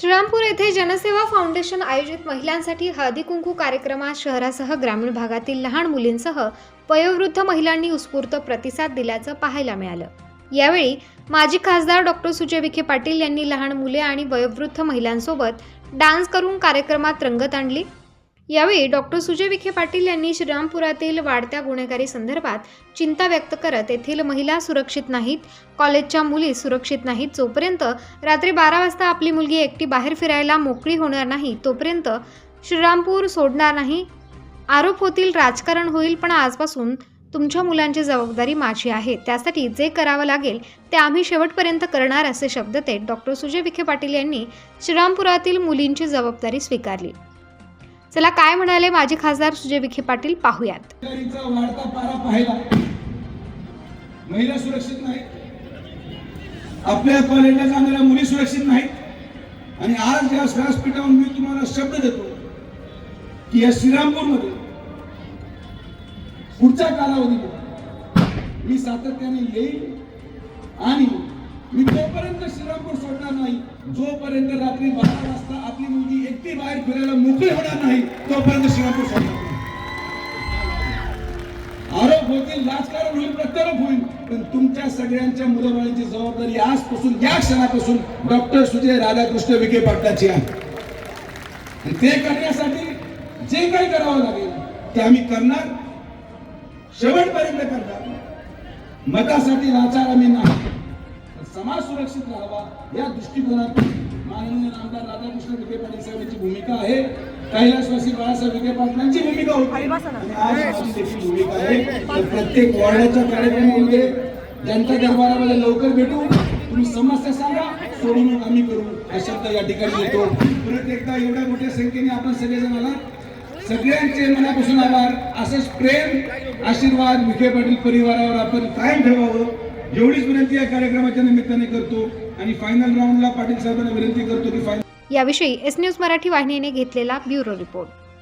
श्रीरामपूर येथे जनसेवा फाउंडेशन आयोजित महिलांसाठी हळदी कुंकू कार्यक्रमात शहरासह ग्रामीण भागातील लहान मुलींसह वयोवृद्ध महिलांनी उत्स्फूर्त प्रतिसाद दिल्याचं पाहायला मिळालं. यावेळी माजी खासदार डॉक्टर सुजय विखे पाटील यांनी लहान मुले आणि वयोवृद्ध महिलांसोबत डान्स करून कार्यक्रमात रंगत आणली. यावेळी डॉक्टर सुजय विखे पाटील यांनी श्रीरामपुरातील वाढत्या गुन्हेगारी संदर्भात चिंता व्यक्त करत येथील महिला सुरक्षित नाहीत कॉलेजच्या मुली सुरक्षित नाहीत जोपर्यंत रात्री बारा वाजता आपली मुलगी एकटी बाहेर फिरायला मोकळी होणार नाही तोपर्यंत श्रीरामपूर सोडणार नाही. आरोप होतील राजकारण होईल पण आजपासून तुमच्या मुलांची जबाबदारी माझी आहे. त्यासाठी जे करावं लागेल ते आम्ही शेवटपर्यंत करणार असे शब्द ते डॉक्टर सुजय विखे पाटील यांनी श्रीरामपुरातील मुलींची जबाबदारी स्वीकारली. चला काय म्हणाले माजी खासदार सुजय विखे पाटील पाहूयात. वाढता पारा पाहिला महिला सुरक्षित नाही आपल्या कॉलेजला जाणाऱ्या मुली सुरक्षित नाहीत. आणि आज या व्यासपीठावर मी तुम्हाला शब्द देतो की या श्रीरामपूरमध्ये पुढच्या कालावधीत मी सातत्याने येईल आणि मी तोपर्यंत श्रीरामपूर सोडणार नाही जोपर्यंत रात्री बारा वाजता आपली मुलगी एकटी बाहेर फिरायला मोकळी होणार नाही तोपर्यंत श्रीरामपूर सोडणार आरोप होतील राजकारण होईल प्रत्यारोप होईल पण तुमच्या सगळ्यांच्या मुलाबाळींची जबाबदारी आजपासून या क्षणापासून डॉक्टर सुजय राधाकृष्ण विखे पाटलाची आहे. ते करण्यासाठी जे काही करावं लागेल ते आम्ही करणार. शेवटपर्यंत करणार. मतासाठी लाचार आम्ही नाही. समाज सुरक्षित राहावा या दृष्टिकोनातून माननीय आमदार राधाकृष्ण विखे पाटील साहेबांची भूमिका आहे. कैलासवासी बाळासाहेब विखे पाटलांची भूमिका होती. आज देखील भूमिका आहे. तर प्रत्येक वार्डाच्या कार्यक्रमामध्ये जनता दरबारामध्ये लवकर भेटू. तुम्ही समस्या सांगा सोडून आम्ही करू. हा शब्द या ठिकाणी येतो. परत एकदा एवढ्या मोठ्या संख्येने आपण सगळेजण आलात. सगळ्यांचे मनापासून आभार. असंच प्रेम आशीर्वाद विखे पाटील परिवारावर आपण कायम ठेवावं. एवढीच विनंती या कार्यक्रमाच्या निमित्ताने करतो आणि फायनल राऊंडला पाटील साहेबांना विनंती करतो की फायनल याविषयी एस न्यूज मराठी वाहिनीने घेतलेला ब्युरो रिपोर्ट.